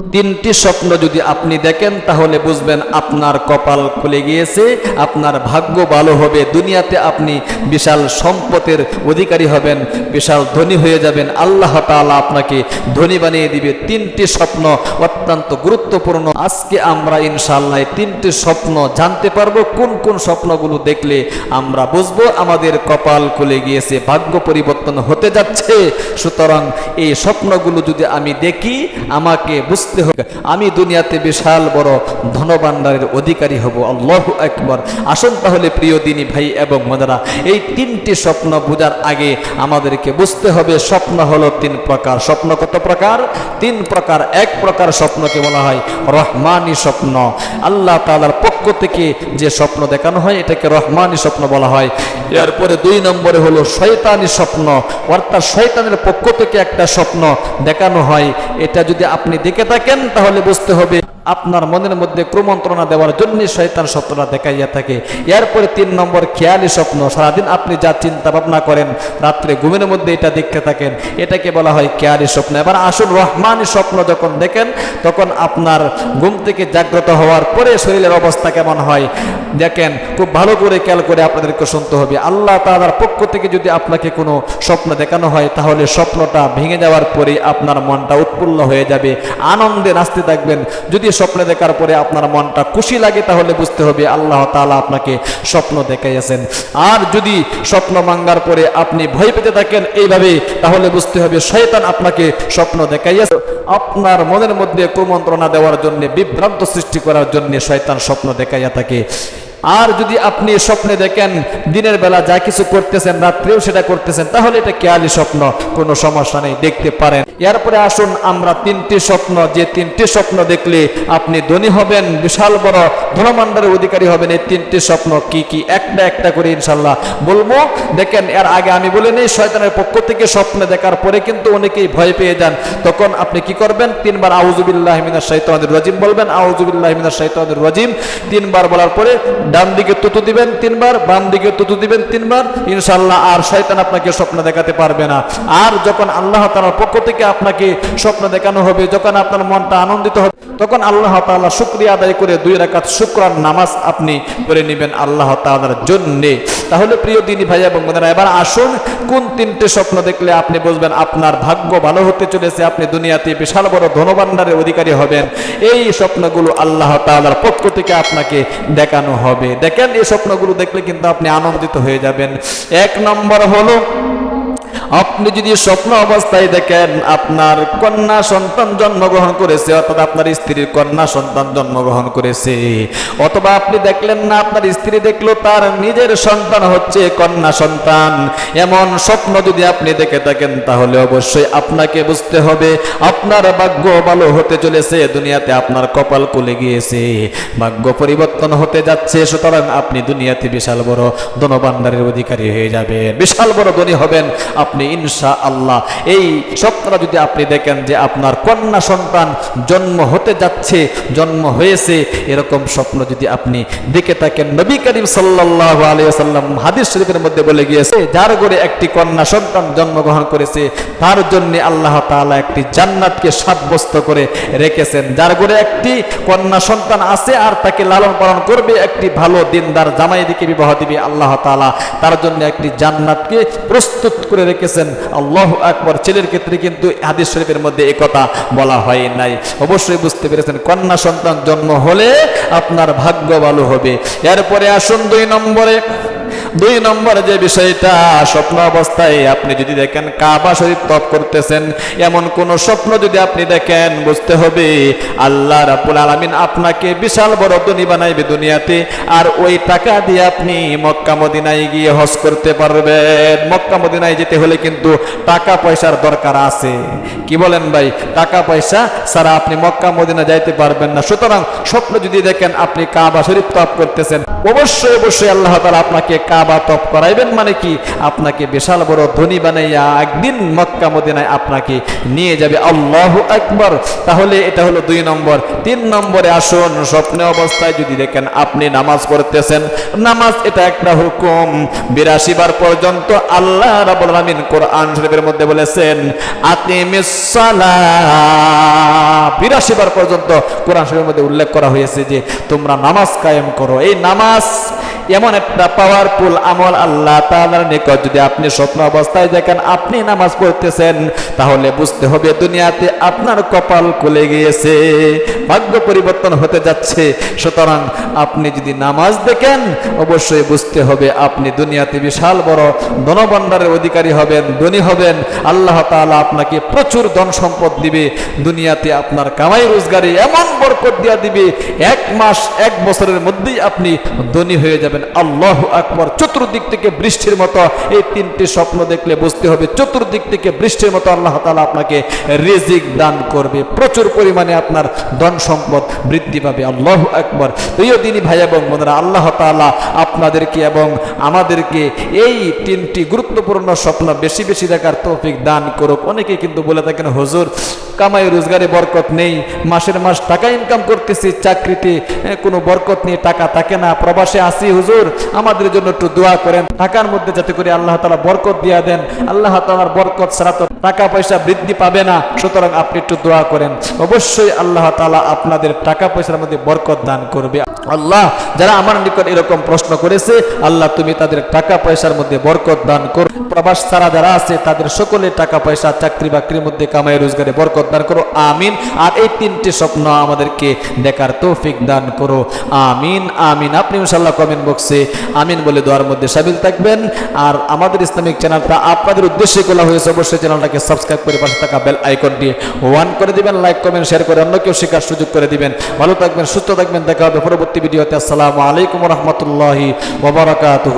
তিনটি স্বপ্ন যদি আপনি দেখেন, তাহলে বুঝবেন আপনার কপাল খুলে গিয়েছে, আপনার ভাগ্য ভালো হবে, দুনিয়াতে আপনি বিশাল সম্পদের অধিকারী হবেন, বিশাল ধনী হয়ে যাবেন, আল্লাহ তাআলা আপনাকে ধনী বানিয়ে দিবে। তিনটি স্বপ্ন অত্যন্ত গুরুত্বপূর্ণ। আজকে আমরা ইনশাল্লাহ তিনটি স্বপ্ন জানতে পারব। কোন কোন স্বপ্নগুলো দেখলে আমরা বুঝব, আমাদের কপাল খুলে গিয়েছে, ভাগ্য পরিবর্তন হতে যাচ্ছে। সুতরাং এই স্বপ্নগুলো যদি আমি দেখি, আমাকে বুঝতে হবে। আমি দুনিয়াতে বিশাল বড় ধনভাণ্ডারের অধিকারী হব। আল্লাহ একবার আসুন তাহলে প্রিয় দিনী ভাই এবং মজারা এই তিনটি স্বপ্ন বোঝার আগে আমাদেরকে বুঝতে হবে, স্বপ্ন হলো তিন প্রকার। স্বপ্ন কত প্রকার? তিন প্রকার। এক প্রকার স্বপ্নকে বলা হয় রহমানি স্বপ্ন। আল্লাহ তাআলার পক্ষ থেকে যে স্বপ্ন দেখানো হয়, এটাকে রহমানি স্বপ্ন বলা হয়। এরপরে দুই নম্বরে হলো শয়তানি স্বপ্ন। অর্থাৎ শয়তানের পক্ষ থেকে একটা স্বপ্ন দেখানো হয়। এটা যদি আপনি দেখে থাকেন, তাহলে বুঝতে হবে আপনার মনের মধ্যে ক্রমন্ত্রণা দেওয়ার জন্য শয়তান স্বপ্নটা দেখাইয়া থাকে। এরপরে তিন নম্বর, খেয়ালি স্বপ্ন। সারাদিন আপনি যা চিন্তা ভাবনা করেন, রাত্রে ঘুমের মধ্যে এটা দেখতে থাকেন। এটাকে বলা হয় খেয়ালি স্বপ্ন। এবার আসল রহমানি স্বপ্ন যখন দেখেন, তখন আপনার ঘুম থেকে জাগ্রত হওয়ার পরে শরীরের অবস্থা কেমন হয়? দেখেন, খুব ভালো করে খেয়াল করে আপনাদেরকে শুনতে হবে। আল্লাহ তাআলার পক্ষ থেকে যদি আপনাকে কোনো স্বপ্ন দেখানো হয়, তাহলে স্বপ্নটা ভেঙে যাওয়ার পরে আপনার মনটা উৎফুল্ল হয়ে যাবে, আনন্দে নাচতে থাকবেন। যদি স্বপ্ন দেখার পরে আপনার মনটা খুশি লাগে, তাহলে বুঝতে হবে আল্লাহ তাআলা আপনাকে স্বপ্ন দেখাইয়াছেন। আর যদি স্বপ্ন মাঙ্গার পরে আপনি ভয় পেতে থাকেন এইভাবে, তাহলে বুঝতে হবে শয়তান আপনাকে স্বপ্ন দেখাইয়াছে। আপনার মনের মধ্যে কুমন্ত্রণা দেওয়ার জন্য, বিভ্রান্ত সৃষ্টি করার জন্য শয়তান স্বপ্ন দেখাইয়া থাকে। আর যদি আপনি স্বপ্নে দেখেন দিনের বেলা যা কিছু করতেছেন, রাত্রেও সেটা করতেছেন, তাহলে এটা কেয়ালি স্বপ্ন, কোনো সমস্যা নেই, দেখতে পারেন। এরপরে আসুন আমরা তিনটি স্বপ্ন, যে তিনটি স্বপ্ন দেখলে আপনি ধনী হবেন, বিশাল বড় ধনমান্ডারের অধিকারী হবেন, এই তিনটি স্বপ্ন কি কি? একটা একটা করে ইনশাল্লাহ বলব। দেখেন, এর আগে আমি বলে নেই, শয়তানের পক্ষ থেকে স্বপ্ন দেখার পরে কিন্তু অনেকেই ভয় পেয়ে যান। তখন আপনি কি করবেন? তিনবার আউজুবিল্লাহ মিনার শাইতানির রাজিম বলবেন আউজুবিল্লাহ মিনার শাইতানির রাজিম। তিনবার বলার পরে ডান দিকে তুতু দিবেন তিনবার, বাম দিকে তুতু দিবেন তিনবার। ইনশাল্লাহ আর শয়তান আপনাকে স্বপ্ন দেখাতে পারবে না। আর যখন আল্লাহ তালার পক্ষ থেকে আপনাকে স্বপ্ন দেখানো হবে, যখন আপনার মনটা আনন্দিত হবে তখন আল্লাহ তাআলা শুকরিয়া আদায় করে দুই রাকাত শুকরান নামাজ আপনি করে নেবেন আল্লাহ তাআলার জন্যে। তাহলে প্রিয় দিনী ভাই এবং বোনেরা, এবার আসুন, কোন তিনটে স্বপ্ন দেখলে আপনি বুঝবেন আপনার ভাগ্য ভালো হতে চলেছে, আপনি দুনিয়াতে বিশাল বড় ধনভাণ্ডারের অধিকারী হবেন। এই স্বপ্নগুলো আল্লাহ তাআলার পক্ষ থেকে আপনাকে দেখানো হবে। দেখেন, এই স্বপ্নগুলো দেখলে কিন্তু আপনি আনন্দিত হয়ে যাবেন। এক নম্বর হলো আপনি যদি স্বপ্ন অবস্থায় দেখেন আপনার কন্যা সন্তান জন্মগ্রহণ করেছে, অর্থাৎ আপনার স্ত্রীর কন্যা সন্তান জন্মগ্রহণ করেছে, অথবা আপনি দেখলেন না, আপনার স্ত্রী দেখল, তার নিজের সন্তান হচ্ছে কন্যা সন্তান। এমন স্বপ্ন যদি আপনি দেখে থাকেন, তাহলে অবশ্যই আপনাকে বুঝতে হবে, আপনার ভাগ্য ভালো হতে চলেছে, দুনিয়াতে আপনার কপাল কুলে গিয়েছে, ভাগ্য পরিবর্তন হতে যাচ্ছে, সুতরাং আপনি দুনিয়াতে বিশাল বড় ধনভাণ্ডারের অধিকারী হয়ে যাবেন, বিশাল বড় ধনী হবেন, আপনি ইনশা আল্লাহ এই স্বপ্নটা যদি আপনি দেখেন যে আপনার কন্যা সন্তান জন্ম হতে যাচ্ছে, জন্ম হয়েছে, এরকম স্বপ্ন যদি আপনি দেখে থাকেন, নবী করিম সাল্লাহ আলিয়াল্লাম হাদিস শরীফের মধ্যে বলে গিয়েছে, যার ঘরে একটি কন্যা সন্তান জন্মগ্রহণ করেছে, তার জন্য আল্লাহ তাআলা একটি জান্নাতকে সাব্যস্ত করে রেখেছেন। যার ঘরে একটি কন্যা সন্তান আছে আর তাকে লালন পালন করবে, একটি ভালো দিনদার জামাই দিকে বিবাহ দিবে আল্লাহ তাআলা। তার জন্য একটি জান্নাতকে প্রস্তুত করে রেখেছেন আল্লাহ আকবর। ছেলের ক্ষেত্রে কিন্তু হাদিস শরীফের মধ্যে একথা বলা হয় নাই। অবশ্যই বুঝতে পেরেছেন, কন্যা সন্তান জন্ম হলে আপনার ভাগ্য ভালো হবে। এরপরে আসুন দুই নম্বরে। দুই নম্বরে যে বিষয়টা, স্বপ্ন অবস্থায় আপনি যদি দেখেন কাবা শরীফ তপ করতেছেন, এমন কোন স্বপ্ন যদি আপনি দেখেন, বুঝতে হবে আল্লাহ রাব্বুল আলামিন আপনাকে বিশাল বড় ধনী বানাইবে দুনিয়াতে, আর ওই টাকা দিয়ে আপনি মক্কা মদিনায় গিয়ে হজ করতে পারবেন। মক্কা মদিনায় যেতে হলে কিন্তু টাকা পয়সার দরকার আছে। কি বলেন ভাই? টাকা পয়সা ছাড়া আপনি মক্কা মদিনা যাইতে পারবেন না। সুতরাং স্বপ্ন যদি দেখেন, আপনি কাবা শরীফ তপ করতেছেন অবশ্যই অবশ্যই আল্লাহ তালা আপনাকে কাবা তপ করাইবেন মানে কি? আপনাকে বিশাল বড় ধনী বানাইয়া একদিন মক্কা, মদিনায় আপনাকে নিয়ে যাবে। আল্লাহ একবার তাহলে এটা হলো দুই নম্বর। তিন নম্বরে আসুন, স্বপ্নে অবস্থায় যদি দেখেন আপনি নামাজ পড়তেছেন, নামাজ এটা একটা হুকুম। বিরাশি বার পর্যন্ত আল্লাহ রাবুল আমিন কোরআন শরীফের মধ্যে বলেছেন সালাহ বিরাশি বার পর্যন্ত কোরআন শরীফের মধ্যে উল্লেখ করা হয়েছে যে, তোমরা নামাজ কায়েম করো। এই নামাজ us. এমন একটা পাওয়ারফুল আমল আল্লাহ তাআলার নিকট যদি আপনি স্বপ্ন অবস্থায় দেখেন, আপনি নামাজ পড়তেছেন, তাহলে বুঝতে হবে দুনিয়াতে আপনার কপাল খুলে গিয়েছে, ভাগ্য পরিবর্তন হতে যাচ্ছে। সুতরাং আপনি যদি নামাজ দেখেন, অবশ্যই বুঝতে হবে আপনি দুনিয়াতে বিশাল বড় ধনভাণ্ডারের অধিকারী হবেন, ধনী হবেন। আল্লাহ তাআলা আপনাকে প্রচুর ধন সম্পদ দিবে, দুনিয়াতে আপনার কামাই রোজগারে এমন বরকত দিয়া দিবে, এক মাস, এক বছরের মধ্যেই আপনি ধনী হয়ে যাবেন। আল্লাহ আকবর চতুর্দিক থেকে বৃষ্টির মতো এই তিনটি স্বপ্ন দেখলে বুঝতে হবে চতুর্দিক থেকে বৃষ্টির মতো আল্লাহ তালা আপনাকে রিজিক দান করবে। প্রচুর পরিমাণে আপনার ধন সম্পদ বৃদ্ধি পাবে। আল্লাহ আকবর। প্রিয় দিনী ভাই এবং বোনেরা, আল্লাহ তাআলা আপনাদেরকে এবং আমাদেরকে এই তিনটি গুরুত্বপূর্ণ স্বপ্ন বেশি বেশি দেখার তৌফিক দান করুক। অনেকে কিন্তু বলে থাকেন, হুজুর, কামাই রোজগারে বরকত নেই। মাসের মাস টাকা ইনকাম করতেছি, চাকরিতে কোনো বরকত নেই, টাকা থাকে না। প্রবাসে আসি হুজুর আমাদের জন্য একটু দোয়া করেন। টাকার মধ্যে যাতে করে আল্লাহ তালা বরকত দিয়া দেন। আল্লাহ তালার বরকত ছাড়া তো টাকা পয়সা বৃদ্ধি পাবে না। সুতরাং আপনি একটু দোয়া করেন। অবশ্যই আল্লাহ তালা আপনাদের টাকা পয়সার মধ্যে বরকত দান করবে। আল্লাহ, যারা আমার নিকট এরকম প্রশ্ন করেছে, আল্লাহ তুমি তাদের টাকা পয়সার মধ্যে বরকত দান করো। প্রবাস ছাড়া যারা আছে, তাদের সকলের টাকা পয়সা চাকরি বাকরির মধ্যে কামাই রোজগারে বরকত দান করো। আমিন। আর এই তিনটি স্বপ্ন আমাদেরকে দেখার তৌফিক দান করো। আমিন আমিন। আপনি ইনশাল্লাহ কমেন্ট বক্সে আমিন বলে দোয়ার মধ্যে সামিল থাকবেন। আর আমাদের ইসলামিক চ্যানেলটা আপনাদের উদ্দেশ্যে খোলা হয়েছে, অবশ্যই চ্যানেলটাকে সাবস্ক্রাইব করে পাশে থাকা বেল আইকন দিয়ে ওয়ান করে দিবেন লাইক কমেন্ট শেয়ার করে অন্য কেউ শেখার সুযোগ করে দিবেন। ভালো থাকবেন, সুস্থ থাকবেন, দেখা হবে পরবর্তী ভিডিওতে আসসালামু আলাইকুম রহমতুল্লাহি ওবরাকাতুহু